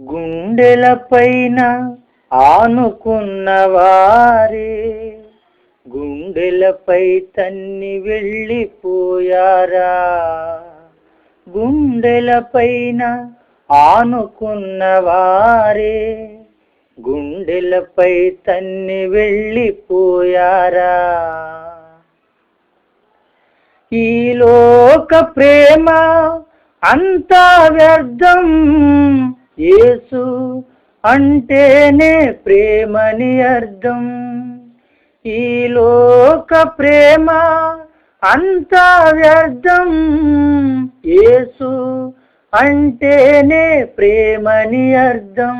గుండెలపైన ఆనుకున్న వారే. గుండెలపై తన్ని వెళ్ళిపోయారా? గుండెలపైన ఆనుకున్న వారే. గుండెలపై తన్ని వెళ్ళిపోయారా? ఈ లోక ప్రేమ అంతా వ్యర్థం. యేసు అంటేనే ప్రేమని అర్థం. ఈ లోక ప్రేమ అంతా వ్యర్థం. యేసు అంటేనే ప్రేమని అర్థం.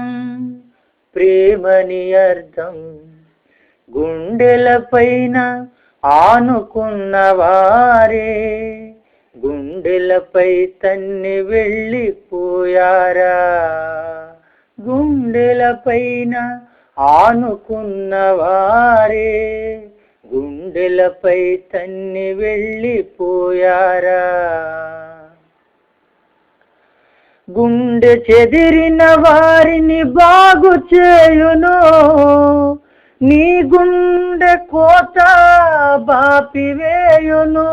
ప్రేమని అర్థం. గుండెల పైన ఆనుకున్న వారే. గుండెలపై తన్ని వెళ్ళిపోయారా? గుండెలపైన ఆనుకున్నవారే గుండెలపై తన్ని వెళ్ళిపోయారా? గుండె చెదిరిన వారిని బాగు చేయును. నీ గుండె కోత బాపివేయును.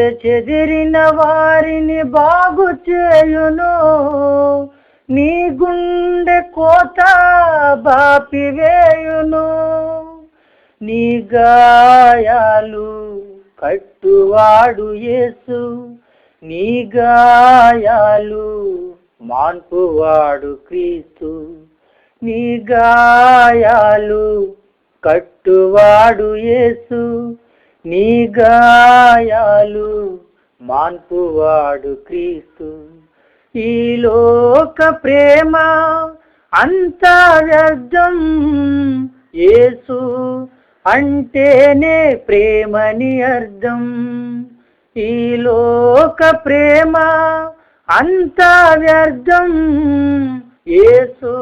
గుండె చెదిరిన వారిని బాగు చేయును. నీ గుండె కోత బాపివేయును నీ గాయాలు కట్టువాడు యేసు. నీ గాయాలు మాన్పువాడు క్రీస్తు. నీ గాయాలు కట్టువాడు యేసు. నీ గాయాలు మాన్పువాడు క్రీస్తు. ఈ లోక ప్రేమ అంతా వ్యర్థం యేసు అంటేనే ప్రేమని అర్థం. ఈ లోక ప్రేమ అంతా వ్యర్థం యేసు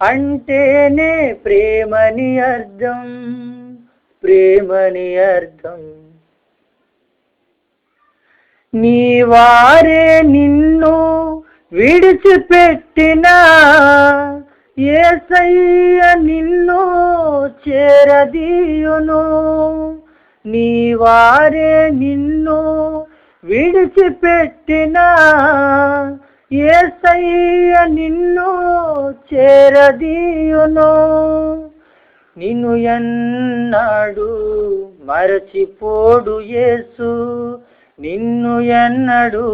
అంటేనే ప్రేమని అర్థం. ప్రేమని అర్థం. నీ వారే నిన్ను విడిచిపెట్టిన ఏసయ్య నిన్ను చేరదీయును. నీ వారే నిన్ను విడిచిపెట్టిన ఏసయ్య నిన్ను చేరదీయును. నిన్ను ఎన్నాడు మరచిపోడు యేసు. నిన్ను ఎన్నడు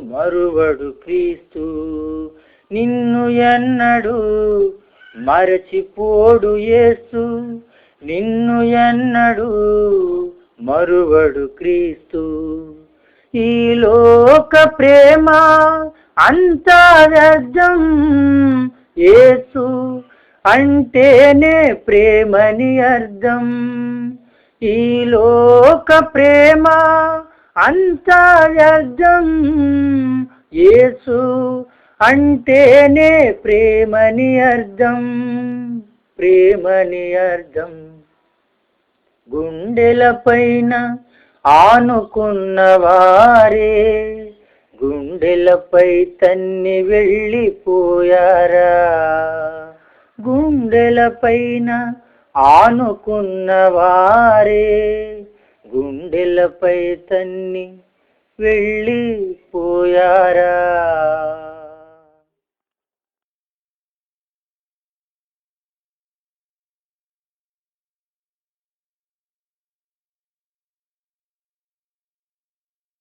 మరువడు క్రీస్తు. నిన్ను ఎన్నడు మరచిపోడు యేసు. నిన్ను ఎన్నడు మరువడు క్రీస్తు. ఈ లోక ప్రేమ అంతా వ్యర్థం యేసు. అంటేనే ప్రేమని అర్థం. ఈ లోక ప్రేమ అంతా వ్యర్థం యేసు అంటేనే ప్రేమని అర్థం. ప్రేమని అర్థం. గుండెలపైన ఆనుకున్న వారే గుండెలపై తన్ని వెళ్ళిపోయారా? గుండెల పైన ఆనుకున్న వారే గుండెలపై తన్ని వెళ్ళిపోయారా?